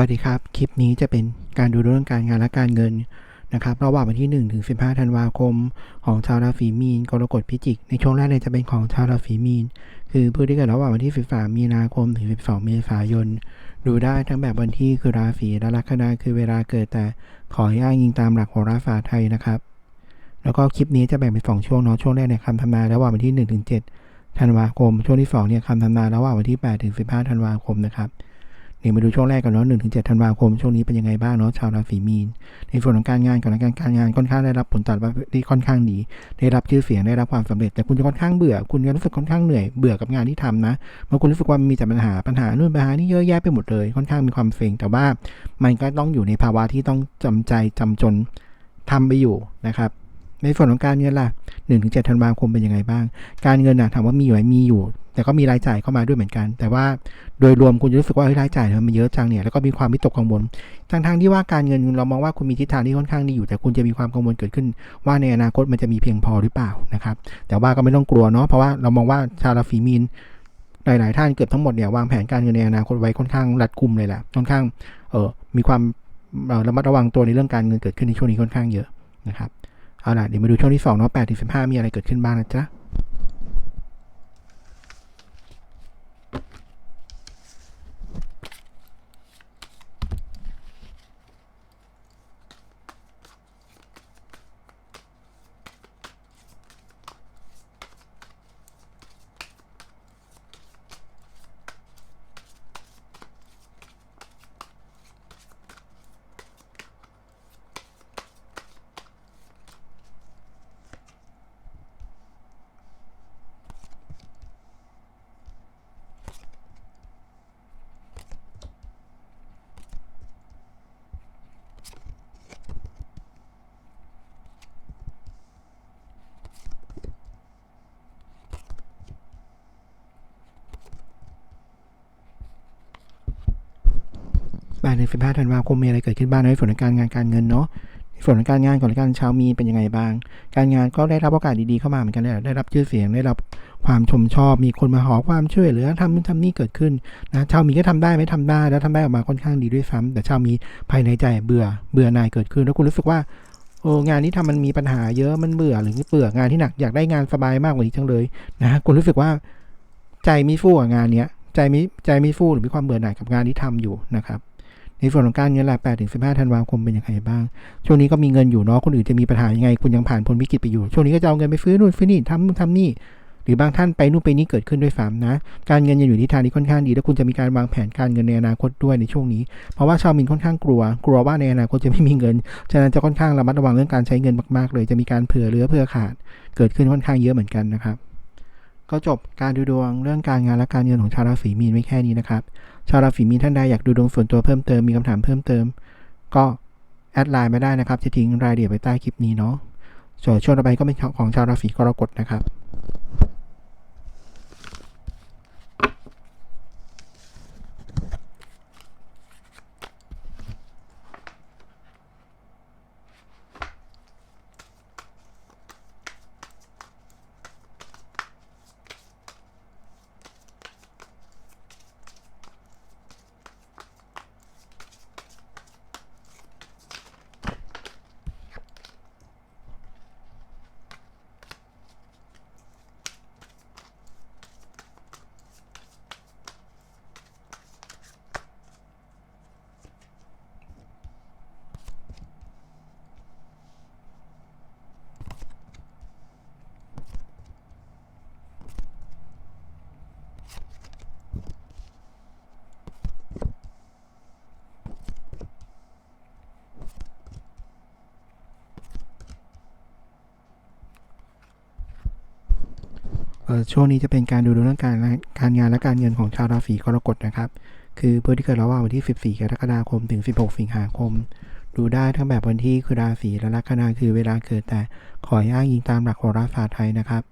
วัสดีครับ คลิปนี้จะเป็นการดูเรื่องการงานและการเงินนะครับระหว่างวันที่ 1 ถึง 15 ธันวาคม ของชาวราศีมีนกรกฎพิจิก ในช่วงแรกเนี่ยจะเป็นของชาวราศีมีน คือผู้ที่เกิดระหว่างวันที่ 13 มีนาคม ถึง 12 เมษายน ดูได้ทั้งแบบวันที่คือราศีและลัคนาคือเวลาเกิดแต่ขอให้อ้างอิงตามหลักโหราศาสตร์ไทยนะครับ แล้วก็คลิปนี้จะแบ่งเป็นสองช่วงเนาะช่วงแรกเนี่ยคำทำนายระหว่างวันที่ 1 ถึง 7 ธันวาคม ช่วงที่สองเนี่ยคำทำนายระหว่างวันที่ 8 ถึง 15 ธันวาคมนะครับ นี่มาดูช่วงแรกกันเนาะหนึ่งถึงเจ็ดธันวาคมช่วงนี้เป็นยังไงบ้างเนาะชาวราศีมีน ในส่วนของการงานก่อนละกันการงานค่อนข้างได้รับผลตอบรับที่ค่อนข้างดี ได้รับชื่อเสียงได้รับความสำเร็จ แต่คุณจะค่อนข้างเบื่อ คุณจะรู้สึกค่อนข้างเหนื่อยเบื่อกับงานที่ทำนะบางคนรู้สึกว่ามีแต่ปัญหาปัญหานู่นปัญหานี่เยอะแยะไปหมดเลยค่อนข้างมีความเซ็งแต่ว่า มันก็ต้องอยู่ในภาวะที่ต้องจำใจจำจนทำไปอยู่นะครับ ในส่วนของการเงินล่ะหนึ่งถึงเจ็ดธันวาคมเป็นยังไงบ้าง การเงินนะถามว่ามีอยู่ไหมมีอยู่ แต่ก็มีรายจ่ายเข้ามาด้วยเหมือนกัน แต่ว่าโดยรวมคุณจะรู้สึกว่ารายจ่ายมันเยอะจังเนี่ยแล้วก็มีความวิตกกังวลทั้งทางที่ว่าการเงินเรามองว่าคุณมีทิศทางที่ค่อนข้างดีอยู่แต่คุณจะมีความกังวลเกิดขึ้น ว่าในอนาคตมันจะมีเพียงพอหรือเปล่านะครับแต่ว่าก็ไม่ต้องกลัวเนาะเพราะว่าเรามองว่าชาวราศีมีนหลาย ๆ ท่านเกือบทั้งหมดเนี่ยวางแผนการเงินในอนาคตไว้ค่อนข้างรัดกุมเลยแหละค่อนข้างเออมีความระมัดระวังตัวในเรื่องการเงินเกิดขึ้นในช่วงนี้ค่อนข้างเยอะนะครับ เอาล่ะเดี๋ยวมาดูช่วงที่2เนาะ8ถึง15 มีอะไรเกิดขึ้นบ้างนะจ๊ะ 8ถึง15ธันวาคมมีอะไรเกิดขึ้นบ้างในส่วนของการงานการเงินเนาะส่วนของการงานก่อนละกันชาวมีเป็นยังไงบ้าง การงานก็ได้รับโอกาสดีๆเข้ามาเหมือนกันแหละได้รับชื่อเสียงได้รับความชมชอบ มีคนมาขอความช่วยเหลือทำนู่นทำนี่เกิดขึ้นนะชาวมีก็ทำได้ไม่ทำได้แล้วทำได้ออกมาค่อนข้างดีด้วยซ้ำแต่ชาวมีภายในใจเบื่อเบื่อหน่ายเกิดขึ้น แล้วคุณรู้สึกว่าโอ้งานนี้ทำมันมีปัญหาเยอะมันเบื่อหรือเบื่องานที่หนักอยากได้งานสบายมากกว่านี้จังเลยนะคุณรู้สึกว่าใจม่ฟู่กับงานเนี้ยใจม่ใจม่ฟู่หรือมีความเบื่อหน่ายกับงานที่ทำอยู่นะครับ ในส่วนของการเงินล่ะ8ถึง15ธันวาคมเป็นยังไงบ้าง ช่วงนี้ก็มีเงินอยู่เนาะคนอื่นจะมีปัญหายังไง คุณยังผ่านพ้นวิกฤตไปอยู่ ช่วงนี้ก็จะเอาเงินไปซื้อนู่นซื้อนี่ทำนู่นทำนี่ หรือบางท่านไปนู่นไปนี่เกิดขึ้นด้วยซ้ำนะ การเงินยังอยู่ที่ทางที่ค่อนข้างดี แล้วคุณจะมีการวางแผนการเงินในอนาคตด้วยในช่วงนี้ เพราะว่าชาวมินค่อนข้างกลัว กลัวว่าในอนาคตจะไม่มีเงิน ฉะนั้นจะค่อนข้างระมัดระวังเรื่องการใช้เงินมากๆ เลย จะมีการเผื่อเหลือเผื่อขาด เกิดขึ้นค่อนข้างเยอะเหมือนกันนะครับ ก็จบการดูดวงเรื่องการงานและการเงินของชาวราศีมีนไว้แค่นี้นะครับ ชาวราศีมีนท่านใดอยากดูดวงส่วนตัวเพิ่มเติมมีคำถามเพิ่มเติม ก็แอดไลน์มาได้นะครับ จะทิ้งรายละเอียดไว้ใต้คลิปนี้เนาะส่วนช่วงต่อไปก็เป็นของชาวราศีกรกฎนะครับ ช่วงนี้จะเป็นการดูดวงเรื่องการการงานและการเงินของชาวราศีกรกฎนะครับ คือเพื่อที่เกิดระหว่างวันที่ 14 กรกฎาคมถึง 16 สิงหาคม ดูได้ทั้งแบบวันที่คือราศีและลัคนาคือเวลาเกิดแต่ขออ้างอิงตามหลักโหราศาสตร์ไทยนะครับ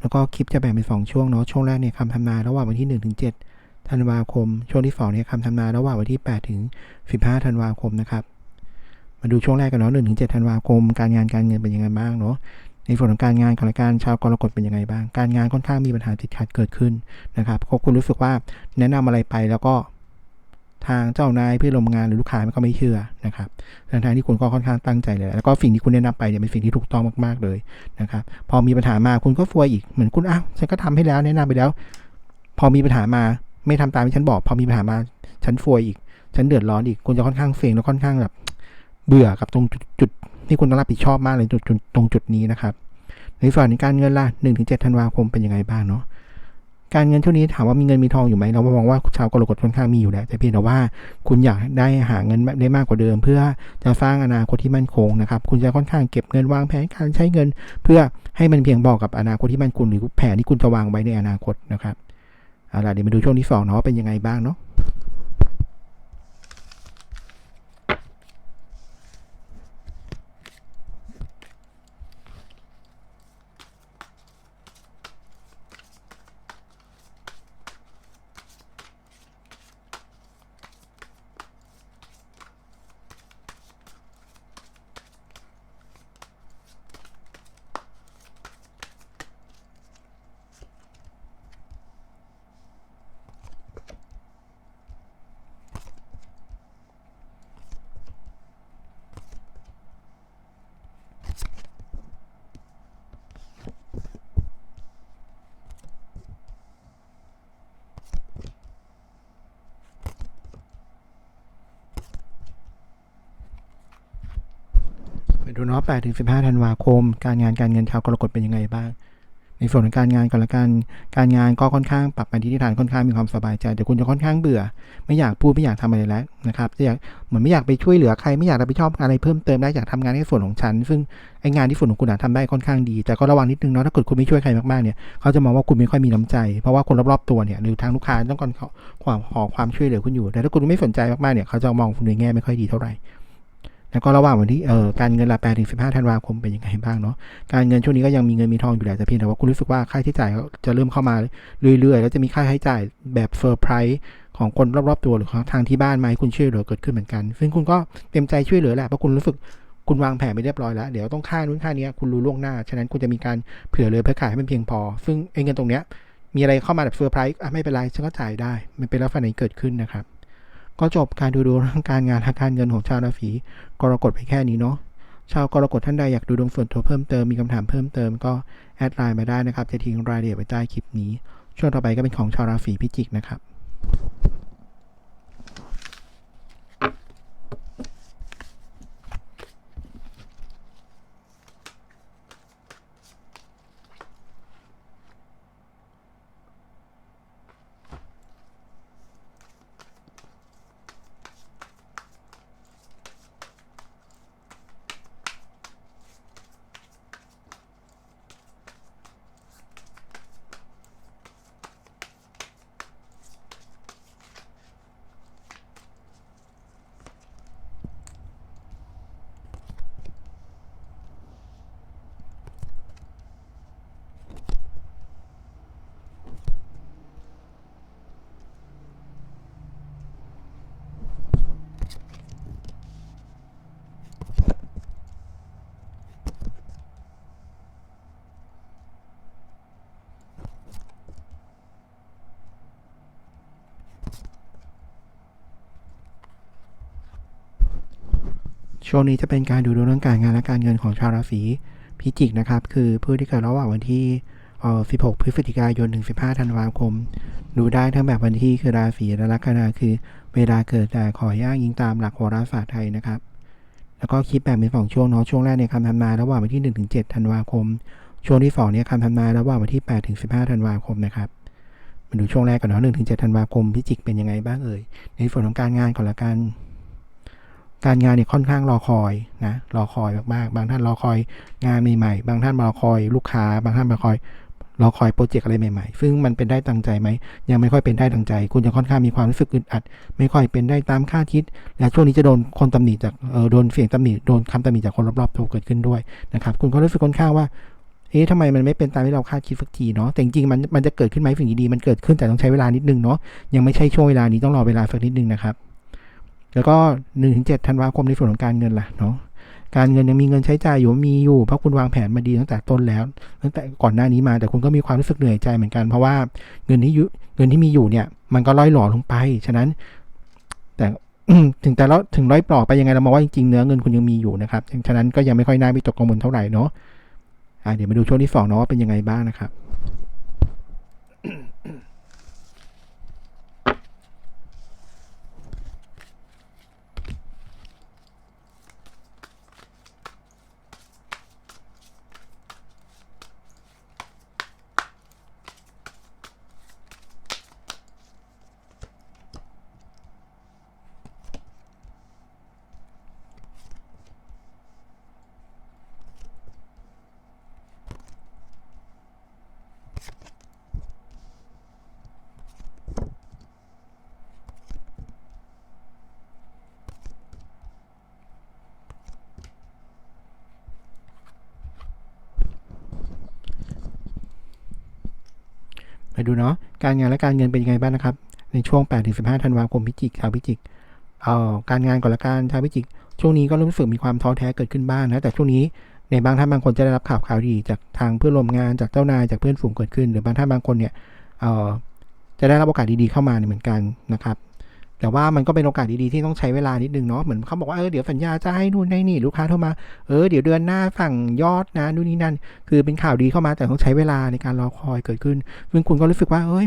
แล้วก็คลิปจะแบ่งเป็น 2 ช่วงเนาะ ช่วงแรกเนี่ยคำทำนายระหว่างวันที่1ถึง7ธันวาคม ช่วงที่2เนี่ยคำทำนายระหว่างวันที่8ถึง15ธันวาคมนะครับมาดูช่วงแรกกันเนาะ1ถึง7ธันวาคม การงานการเงินเป็นยังไงบ้างเนาะ ในส่วนของการงานของรายการชาวกรกฎเป็นยังไงบ้าง การงานค่อนข้างมีปัญหาติดขัดเกิดขึ้นนะครับก็คุณรู้สึกว่าแนะนำอะไรไปแล้วก็ทางเจ้านายเพื่อนร่วมงานหรือลูกค้ามันก็ไม่เชื่อนะครับทั้งที่คุณก็ค่อนข้างตั้งใจเลยแล้วก็สิ่งที่คุณแนะนำไปเนี่ยเป็นสิ่งที่ถูกต้องมากๆเลยนะครับ พอมีปัญหามาคุณก็ฟวยอีกเหมือนคุณอ้าวฉันก็ทำให้แล้วแนะนำไปแล้ว พอมีปัญหามาไม่ทำตามที่ฉันบอก พอมีปัญหามาฉันฟวยอีก ฉันเดือดร้อนอีกคุณจะค่อนข้างเฟงแล้วค่อนข้างแบบเบื่อกับตรงจุดจุด ที่คุณต้องรับผิดชอบมากเลยจุดตรงจุดนี้นะครับ ในส่วนการเงินล่ะหนึ่งถึงเจ็ดธันวาคมเป็นยังไงบ้างเนาะการเงินช่วงนี้ถามว่ามีเงินมีทองอยู่ไหมเรามองว่าชาวกรกฎค่อนข้างมีอยู่แล้วแต่เพียงแต่ว่าคุณอยากได้หาเงินได้มากกว่าเดิม เพื่อจะสร้างอนาคตที่มั่นคงนะครับ คุณจะค่อนข้างเก็บเงินวางแผนการใช้เงิน เพื่อให้มันเพียงพอกกับอนาคตที่มั่นคงหรือแผนที่คุณจะวางไว้ในอนาคตนะครับเอาล่ะเดี๋ยวมาดูช่วงที่สองเนาะเป็นยังไงบ้างเนาะ ดูเนาะ8ถึง15 ธันวาคม การงานการเงินชาวกรกฎเป็นยังไงบ้าง ในส่วนของการงานก่อนละกันการงานก็ค่อนข้างปรับไปที่ทิทางค่อนข้างมีความสบายใจแต่คุณจะค่อนข้างเบื่อ ไม่อยากพูดไม่อยากทำอะไรแล้วนะครับจะอยากเหมือนไม่อยากไปช่วยเหลือใครไม่อยากรับผิดชอบอะไรเพิ่มเติมได้อยากทำงานในส่วนของฉัน ซึ่งไอ้งานที่ส่วนของคุณอาจทำได้ค่อนข้างดี แต่ก็ระวังนิดนึงเนาะถ้าเกิดคุณไม่ช่วยใครมากๆเนี่ยเขาจะมองว่าคุณไม่ค่อยมีน้ำใจ เพราะว่าคนรอบๆตัวเนี่ยหรือทางลูกค้าต้องการขอความขอความช่วยเหลือคุณอยู่ แต่ถ้าคุณไม่สนใจมากๆเนี่ยเขาจะมองคุณในแง่ไม่ค่อยดีเท่าไหร่ แล้วก็ระหว่างวันที่เอ่อการเงินละ8ถึง15ธันวาคมเป็นยังไงบ้างเนาะการเงินช่วงนี้ก็ยังมีเงินมีทองอยู่แหละแต่เพียงแต่ว่าคุณรู้สึกว่าค่าใช้จ่ายจะเริ่มเข้ามาเรื่อยๆ แล้วจะมีค่าใช้จ่ายแบบเซอร์ไพรส์ของคนรอบๆตัวหรือของทางที่บ้านมาให้คุณช่วยเหลือเกิดขึ้นเหมือนกัน ซึ่งคุณก็เต็มใจช่วยเหลือแหละเพราะคุณรู้สึกคุณวางแผนไปเรียบร้อยแล้วเดี๋ยวต้องค่านู้นค่านี้คุณรู้ล่วงหน้า ฉะนั้นคุณจะมีการเผื่อเลยเพื่อขายให้มันเพียงพอ ซึ่งไอ้เงินตรงเนี้ยมีอะไรเข้ามาแบบเซอร์ไพรส์ไม่เป็นไรฉันก็จ่ายได้ มันเป็นลักษณะไหนเกิดขึ้นนะครับ ก็จบการดูดูเรื่องการงานทางการเงินของชาวราศีกรกฎไปแค่นี้เนาะชาวกรกฎท่านใดอยากดูดวงส่วนตัวเพิ่มเติมมีคำถามเพิ่มเติมก็แอดไลน์มาได้นะครับ จะทิ้งรายละเอียดไว้ใต้คลิปนี้ ช่วงต่อไปก็เป็นของชาวราศีพิจิกนะครับ ช่วงนี้จะเป็นการดูดวงเรื่องการงานและการเงินของชาวราศีพิจิกนะครับ คือผู้ที่เกิดระหว่างวันที่ 16 พฤศจิกายน ถึง 15 ธันวาคม ดูได้ทั้งแบบวันที่คือราศีและลัคนาคือ เวลาเกิดแต่ขอย่างยิงตามหลักโหราศาสตร์ไทยนะครับ แล้วก็คิดแบ่งเป็นสองช่วงเนาะช่วงแรกเนี่ยคำทำนายระหว่างวันที่ 1 ถึง 7 ธันวาคม ช่วงที่สองเนี่ยคำทำนายระหว่างวันที่ 8 ถึง 15 ธันวาคมนะครับมาดูช่วงแรกก่อนเนาะ1ถึง 7 ธันวาคมพิจิกเป็นยังไงบ้างเอ่ย ในส่วนของการงานก่อนละกัน การงานเนี่ยค่อนข้างรอคอยนะรอคอยมากๆ บางท่านรอคอยงานใหม่ๆ บางท่านรอคอยลูกค้า บางท่านรอคอยรอคอยโปรเจกต์อะไรใหม่ๆ ซึ่งมันเป็นได้ตั้งใจไหม ยังไม่ค่อยเป็นได้ตั้งใจ คุณจะค่อนข้างมีความรู้สึกอึดอัด ไม่ค่อยเป็นได้ตามคาดคิด และช่วงนี้จะโดนคนตำหนิจากเออโดนเสียงตำหนิ โดนคำตำหนิจากคนรอบๆตัวเกิดขึ้นด้วยนะครับ คุณก็รู้สึกค่อนข้างว่า เอ๊ะทำไมมันไม่เป็นตามที่เราคาดคิดสักทีเนาะ แต่จริงๆ มันมันจะเกิดขึ้นไหมสิ่งดีๆ มันเกิดขึ้นแต่ต้องใช้เวลานิดนึงเนาะ ยังไม่ใช่ช่วงเวลานี้ต้องรอเวลาสักนิดนึงนะครับ แล้วก็1นถึงเธันวาคมในส่วนของการเงินล่ะเนาะการเงินยังมีเงินใช้จ่ายอยู่มีอยู่เพราะคุณวางแผนมาดีตั้งแต่ต้นแล้ว ตั้งแต่ก่อนหน้านี้มาแต่คุณก็มีความรู้สึกเหนื่อยใจเหมือนกันเพราะว่าเงินที่อยู่เงินที่มีอยู่เนี่ย มันก็ล่อยหล่อลงไป ฉะนั้น แต่ถึงแต่แล้วถึงร้อยปลอกไปยังไงเรามองว่าจริงๆเนื้อเงินคุณยังมีอยู่นะครับฉะนั้นก็ยังไม่ค่อยน่าวิตกกังวลเท่าไหร่เนาะะเดี๋ยวมาดูช่วงที่สองเนาะว่าเป็นยังไงบ้างนะครับ ไปดูเนาะการงานและการเงินเป็นยังไงบ้างนะครับ ในช่วง 8-15 ธันวาคมพิจิกชาวพิจิกเอ่อการงานก่อนละกันชาวพิจิก ช่วงนี้ก็รู้สึกมีความท้อแท้เกิดขึ้นบ้างนะแต่ช่วงนี้ในบางท่านบางคนจะได้รับข่าวข่าวดีจากทางเพื่อนร่วมงานจากเจ้านายจากเพื่อนฝูงเกิดขึ้น หรือบางท่านบางคนเนี่ยเอ่อจะได้รับโอกาสดีๆเข้ามาเหมือนกันนะครับ แต่ว่ามันก็เป็นโอกาสดีๆที่ต้องใช้เวลานิดนึงเนาะเหมือนเขาบอกว่าเออเดี๋ยวสัญญาจะให้นู่นให้นี่ลูกค้าโทรมาเออเดี๋ยวเดือนหน้าสั่งยอดนะนู่นนี่นั่น คือเป็นข่าวดีเข้ามาแต่ต้องใช้เวลาในการรอคอยเกิดขึ้นซึ่งคุณก็รู้สึกว่าเอ้ย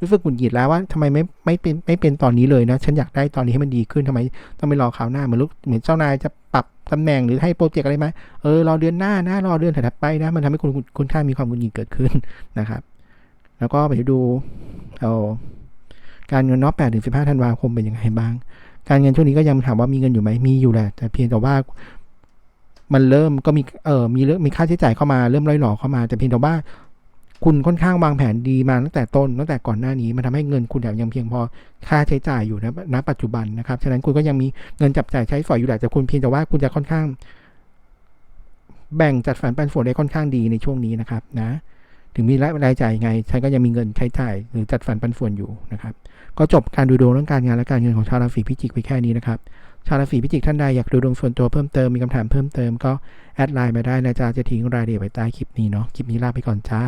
รู้สึกหงุดหงิดแล้วว่าทำไมไม่ไม่เป็นไม่เป็นตอนนี้เลยนะ ฉันอยากได้ตอนนี้ให้มันดีขึ้นทำไมต้องไปรอคราวหน้าเหมือนลูกเหมือนเจ้านายจะปรับตำแหน่งหรือให้โปรเจกต์อะไรไหมเออรอเดือนหน้านะรอเดือนถัดไปนะมันทำให้คุณคุณคุณค่ามีความหงุดหงิดเกิดขึ้นนะครับ แล้วก็ไปดูเอา การเงินนอกแปดถึงสิบห้าธันวาคมเป็นยังไงบ้าง การเงินช่วงนี้ก็ยังถามว่ามีเงินอยู่ไหมมีอยู่แหละ แต่เพียงแต่ว่ามันเริ่มก็มีเออมีเรื่องมีค่าใช้จ่ายเข้ามาเริ่มร่อยหล่อเข้ามา แต่เพียงแต่ว่า คุณค่อนข้างวางแผนดีมาตั้งแต่ต้นตั้งแต่ก่อนหน้านี้มันทำให้เงินคุณเนี่ยยังเพียงพอค่าใช้จ่ายอยู่นะณปัจจุบันนะครับฉะนั้นคุณก็ยังมีเงินจับจ่ายใช้สอยอยู่แหละแต่คุณเพียงแต่ว่าคุณจะค่อนข้าง แบ่งจัดสรรปันส่วนได้ค่อนข้างดีในช่วงนี้นะครับนะ ถึงมีรายรายจ่ายยังไงฉันก็ยังมีเงินใช้จ่ายหรือจัดสรรปันส่วนอยู่นะครับ ก็จบการดูดวงเรื่องการงานและการเงินของชาวราศีพิจิกไปแค่นี้นะครับชาวราศีพิจิกท่านใดอยากดูดวงส่วนตัวเพิ่มเติมมีคำถามเพิ่มเติมก็แอดไลน์มาได้นะจ๊ะจะทิ้งรายละเอียดไว้ใต้คลิปนี้เนาะคลิปนี้ลาไปก่อนจ้า